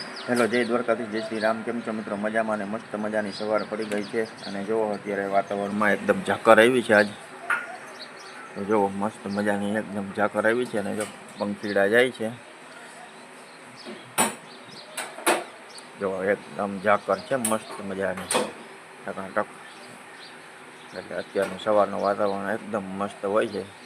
Hello, જય દ્વારકાથી જય શ્રી રામ. કેમ છો મિત્રો? મજામાં અને મસ્ત મજાની સવાર પડી ગઈ છે અને જુઓ અત્યારે વાતાવરણમાં એકદમ ઝાકર આવી છે આજ. તો જુઓ મસ્ત મજાની એકદમ ઝાકર આવી છે અને જો પંખીડા જાય છે. જો એકદમ ઝાકર છે, મસ્ત મજાની. ટકાટક એટલે અત્યારનું સવારનું વાતાવરણ એકદમ મસ્ત હોય છે.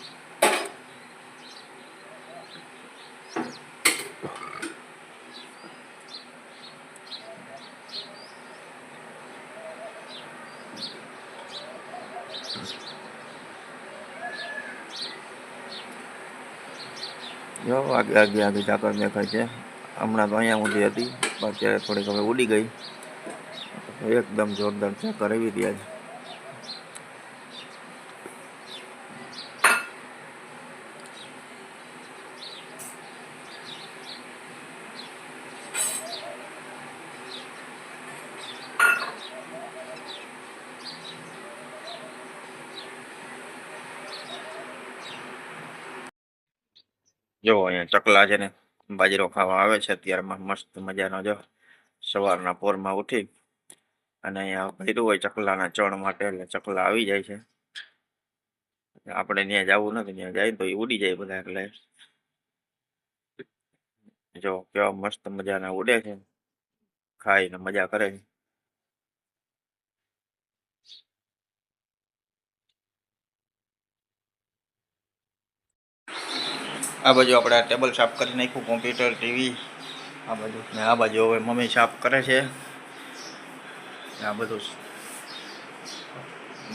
જો, આગે આગે આગે ઝાકર દેખાય છે. હમણાં તો અહીંયા ઊંધી હતી અત્યારે થોડીક હવે ઉડી ગઈ. એકદમ જોરદાર ઝાકર આવી રહ્યા છે. જો, અહીંયા ચકલા છે ને, બાજરો ખાવા આવે છે, અત્યારમાં મસ્ત મજાનો જો, સવારના પોરમાં ઉઠી અને અહીંયા ભર્યું હોય ચકલાના ચણ માટે, એટલે ચકલા આવી જાય છે. આપણે ત્યાં જવું નથી, ત્યાં જાય તો એ ઉડી જાય બધા, એટલે જો, કેવા મસ્ત મજાના ઉડે છે, ખાઈને મજા કરે છે. આ બાજુ આપણે ટેબલ સાફ કરી નાખ્યું, કોમ્પ્યુટર, ટીવી. આ બાજુ. ને આ બાજુ હવે મમ્મી સાફ કરે છે. આ બધું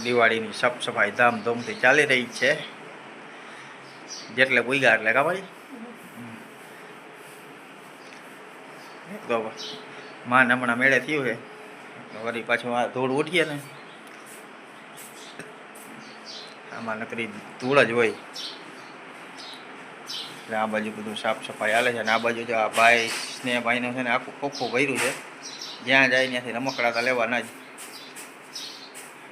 દિવાળીની સાફ સફાઈ ધામધૂમથી ચાલી રહી છે. જેટલે પૂગ્યા એટલે, કા ભાઈ? તો માન હમણાં મેળે થયું છે. વળી પાછું આ ધૂળ ઉઠીએ ને. આમાં નકરી ધૂળ જ હોય. એટલે આ બાજુ બધું સાફ સફાઈ હાલે છે અને આ બાજુ જો આ ભાઈ, સ્નેહ ભાઈનું છે ને આખું ખોખું ભર્યું છે. જ્યાં જાય ત્યાંથી રમકડા તો લેવાના જ.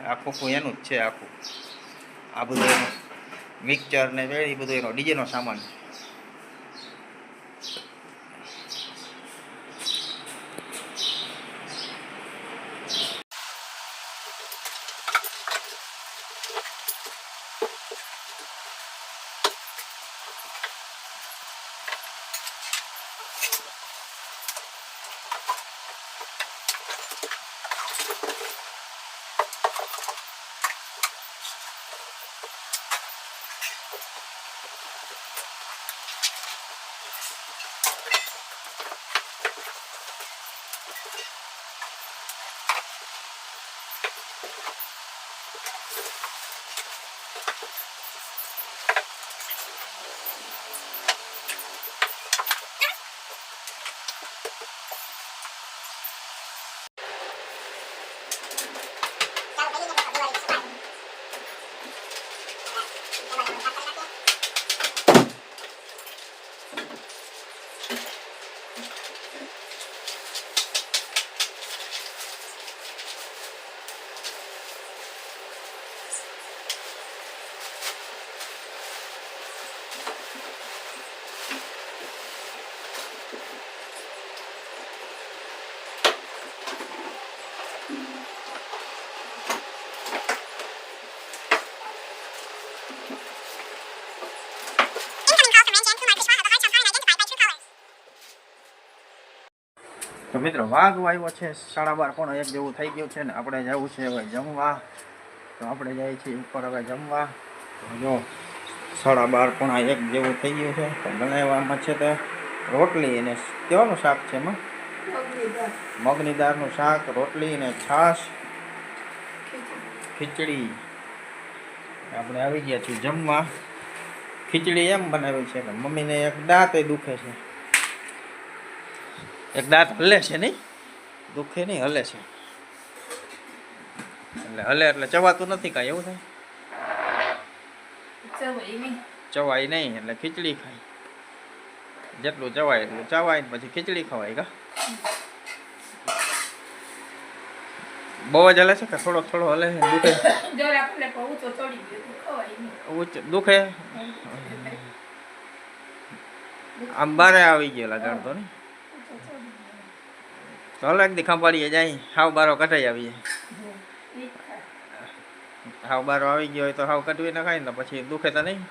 આ ખોખું એનું જ છે આખું. આ બધું એનું મિક્સચર ને એ બધું એનો ડીજેનો સામાન તો મિત્રો વાઘ વાવ્યો છે સાડા બાર પણ એક જેવું થઈ ગયું છે ને આપણે જવું છે હવે જમવા. તો આપણે જઈએ છીએ ઉપર હવે જમવા. તો જો સાડા બાર પણ એક જેવું થઈ ગયું છે. તો બનાવવામાં છે તો રોટલી અને કેવાનું શાક છે એમાં? મગની દાળનું શાક રોટલી અને છાશ. ખીચડી. આપણે આવી ગયા છીએ જમવા. ખીચડી એમ બનાવી છે કે મમ્મીને એક દાંત દુખે છે. એક દાંત હલે છે નહીં? દુખે નહીં હલે છે. એટલે હલે એટલે ચવાતું નથી કાંઈ એવું થાય? ચવાય નહીં. એટલે ખીચડી ખાય. જેટલું ચવાય એટલું ચવાય ને પછી ખીચડી ખવાય કા? બહુ જ હલે છે કે થોડો થોડો હલે છે દુખે? દુખે? આમ બારે આવી ગયેલા જાણતો ને તો હલો એક દી ખંભાળીએ જાય હાવ બારો કટાઈ આવીએ. હાવ બારો આવી ગયો હોય તો હાવ કટવી નખાય ને પછી દુખે તો નહીં.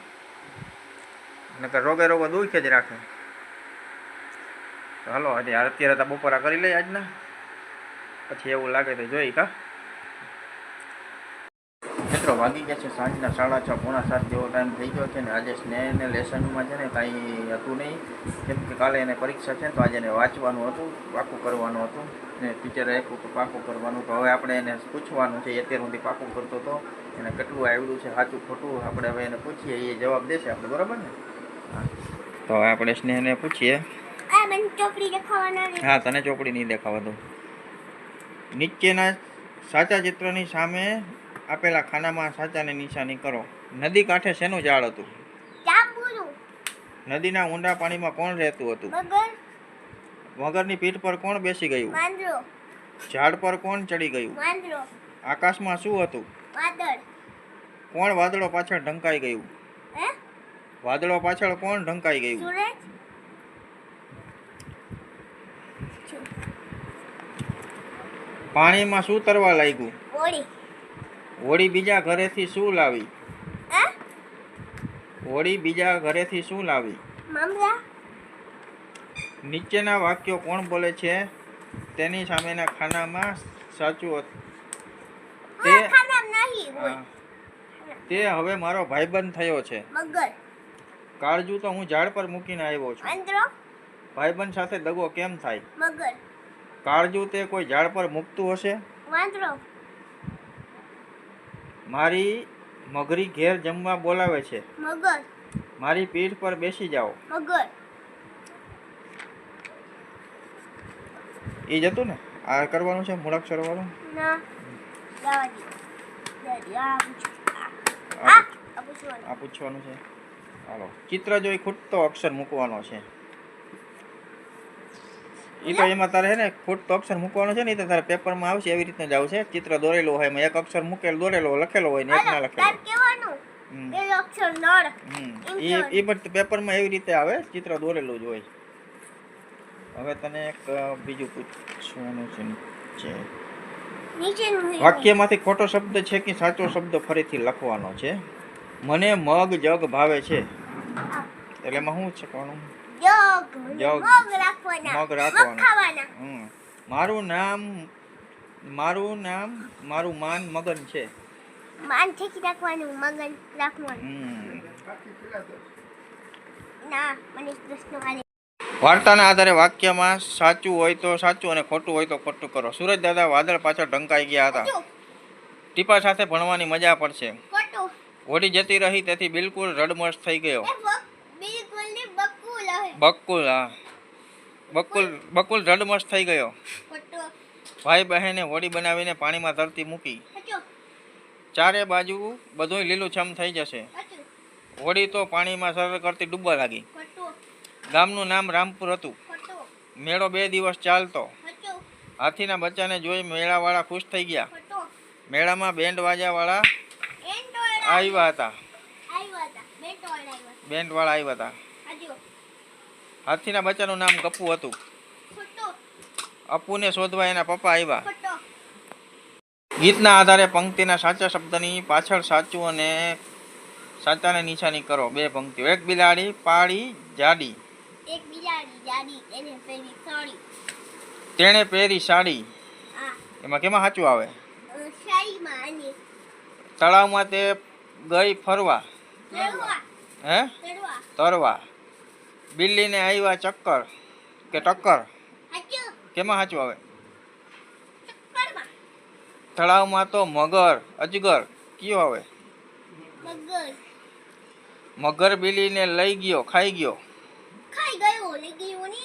નકર રોગે રોગો દુખે જ રાખે. તો હાલો, હજી અત્યારે તો બપોરા કરી લઈએ આજના. પછી એવું લાગે તો જોઈ કા. મિત્રો વાગી ગયા છે સાંજના સાડા છ પોણા સાત જેવો ટાઈમ થઈ ગયો છે ને આજે સ્નેહને લેસનમાં છે ને કાંઈ હતું નહીં. કેમ કે કાલે એને પરીક્ષા છે ને તો આજે એને વાંચવાનું હતું પાકું કરવાનું હતું. ને ટીચરે આપ્યું તો પાકું કરવાનું તો હવે આપણે એને પૂછવાનું છે અત્યાર સુધી પાકું કરતો હતો. એને કેટલું આવડ્યું છે સાચું ખોટું? આપણે હવે એને પૂછીએ એ જવાબ દેશે આપણે બરાબર ને. તો હવે આપણે સ્નેહને પૂછીએ. હા તને ચોપડી નહીં દેખાવા દઉં. નીચેના સાચા ચિત્રની સામે આપેલા ખાનામાં સાચાની નિશાની કરો. નદી કાંઠે શેનું ઝાડ હતું? નદીના ઊંડા પાણીમાં કોણ રહેતું હતું? મગર. મગરની પીઠ પર કોણ બેસી ગયું? ઝાડ પર કોણ ચડી ગયું? આકાશમાં શું હતું? વાદળ. કોણ વાદળો પાછળ ઢંકાઈ ગયું? વાદળો પાછળ કોણ ઢંકાઈ ગયું? પાણીમાં શું તરવા લાગ્યું? હોળી બીજા ઘરેથી શું લાવી? હોળી બીજા ઘરેથી શું લાવી? નીચેના વાક્યો કોણ બોલે છે? તેની સામેના ખાનામાં સાચું તે તે હવે મારો ભાઈબંધ થયો છે. કાળજુ તો હું ઝાડ પર મૂકીને આવ્યો છું. ભાઈબંધ સાથે દગો કેમ થાય? કાળજુ તે કોઈ ઝાડ પર મૂકતું હશે? વાંદરો? મારી મગરી ઘેર જમવા બોલાવે છે. મગર. મારી પીઠ પર બેસી જાઓ. મગર. એ જતું ને? આ કરવાનું છે? મૂળાક્ષર વાળું? ના. આ પૂછવાનું છે. હાલો. ચિત્ર જોઈ ખૂટતો અક્ષર મૂકવાનો છે. એ તો એમાં તારે છે ને ખોટો અક્ષર મૂકવાનો છે ને એ તો તારે પેપરમાં આવશે એવી રીતના જ આવશે. ચિત્ર દોરેલું હોય એમાં એક અક્ષર મૂકેલો દોરેલો લખેલો હોય ને એક ના લખેલો એ પણ પેપરમાં એવી રીતે આવે ચિત્ર દોરેલું જ હોય. હવે તને એક બીજું પૂછવાનું છે વાક્યમાંથી ખોટો શબ્દ છે કે સાચો શબ્દ ફરીથી લખવાનો છે? મને મગ જગ ભાવે છે. એટલે એમાં શું છે જગ મગ રાખવાના મગ રાખવાના. ખાવાના. હમ. મારું નામ મારું નામ મારું માન મગન છે. માન ઠેકી રાખવાનું મગન રાખવાનું. ના મને પ્રશ્ન વાલે વાર્તાના આધારે વાક્યમાં સાચું હોય તો સાચું અને ખોટું હોય તો ખોટું કરો. સુરજ દાદા વાદળ પાછળ ઢંકાઈ ગયા હતા. ટીપા સાથે ભણવાની મજા પડશે. ઓડી જતી રહી તેથી બિલકુલ રડમસ થઈ ગયો. બકુલ બકુલ હા. બકુલ બકુલ રડમસ થઈ ગયો. ભાઈ બહેને હોડી બનાવીને પાણીમાં તરતી મૂકી. ચારે બાજુ બધુંય લીલુંછમ થઈ જશે. હોડી તો પાણીમાં સરળ કરતી ડૂબવા લાગી. ગામનું નામ રામપુર હતું. મેળો બે દિવસ ચાલતો. હાથીના બચ્ચાને જોઈ મેળાવાળા ખુશ થઈ ગયા. મેળામાં બેન્ડ વાજાવાળા આવ્યા હતા. બેન્ડવાળા આવ્યા હતા. હાથીના બચ્ચાનું નામ કપુ હતું. અપુને શોધવા એના પપ્પા આવ્યા. ગીતના આધારે પંક્તિના સાચા શબ્દની પાછળ સાચું અને સાચાને નિશાની કરો. બે પંક્તિઓ. એક બિલાડી પાડી જાડી. એક બિલાડી જાડી. એને પહેરી સાડી. તેણે પહેરી સાડી. એમાં કેમાં સાચું આવે? તળાવમાં તે ગઈ ફરવા. હે? તરવા. બિલ્લીને આવ્યા ચક્કર કે ટક્કર? કેમાં સાચું આવે? તળાવમાં તો મગર અજગર કયો આવે? મગર. બિલીને લઈ ગયો ખાઈ ગયો? ખાઈ ગયો લઈ ગયો ને.